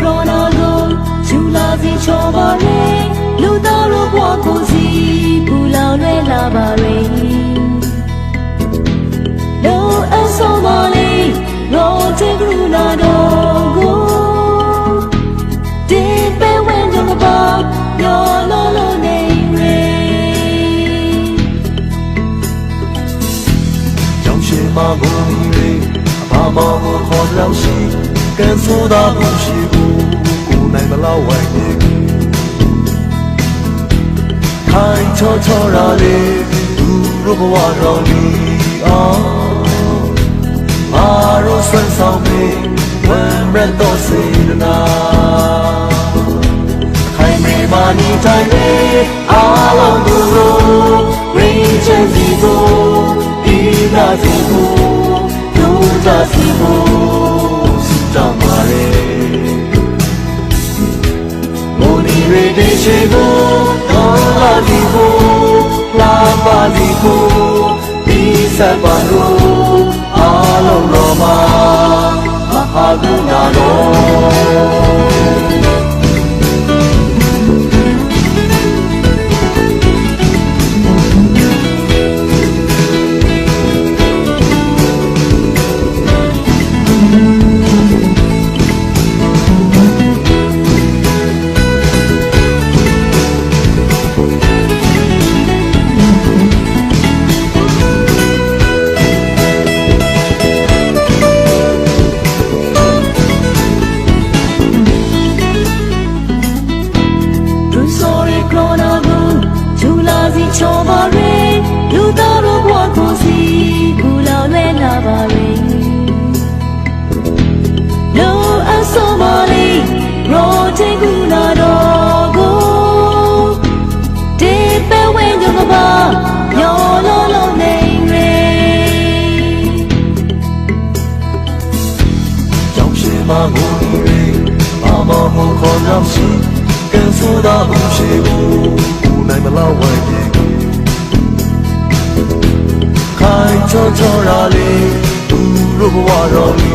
ကရောနာကိုယူလာစီချောပါလေလူသားတို့ဘဝကိုစီပူလောင်လွဲလာပါရေလောအဆောပါလေလောတေကရုနာတော်ကိုဒီပဲဝင်ကြပါညောလောလောနေရေကြောင်ရှင်မကိုရီအဘာမ ကိုခေါ်လောက်ရှိကန်ဆိုးတာကိုရှိဘူးကိုနိုင်မလောက်ဝိုင်းနေခိုင်ချောချောရာလေးသူတို့ဘဝတော်လီအောင်မာရောဆွမ်းဆောင်မေဝမ်းရတော့စေတနာခိုင်မေမာနီတိုင်းလေးအားလုံးတို့ရင်းချင်စီကိုဒီနာစီကိုဒုကြစီကိုစ တောင်းပါလေမိုးနီရေတေရှိကိုတော်လာစီကိုလာပါစီကိုဒီစပ်ပါလို့အားလုံးတော်မှာမဟာကရုဏာတော် ဒူဆိုရီကရောနာကိုဂျူလာစီချောပါရေလူသားတို့ဘဝကိုစီကူလောင်လွဲလာပါရေလောအဆောပါလေရောတေကူနာတော်ကိုဒီပဲဝင်ကြပါညောလောလောနေရေကြောင်ရှင်မကိုရီဘာမမခေါ်နောက်ရှိက န်ဆိုးတာကိုရှိဘူးကိုနိုင်မလောက်ဝိုင်းနေခိုင်ချောချောရာလေးသူတို့ဘဝတော်လီ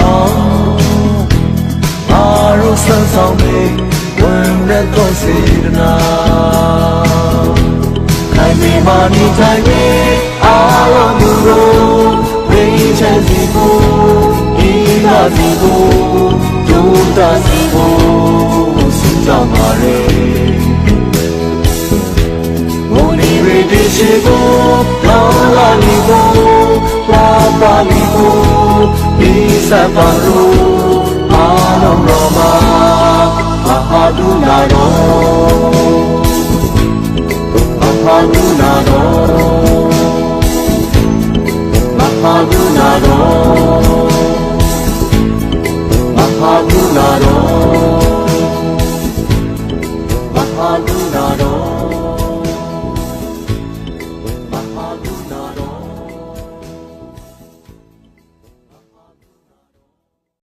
အောင်အားရောဆန်းဆောင်မေဝင်ရတော့စေတနာခိုင်မေမာနီတိုင်းမေအားလုံးတို့ရင်းချင်စီကိုဒီနာစီကိုဒုတာစီကို စတောင်းပါလေမိုးနီရေဒီရှိကိုလာလာလီကိုလာပါလီကိုဒီစပါလို့အားလုံးတော်မှာမဟာဒုနာတော်မဟာဒုနာတော်မဟာဒုနာတော်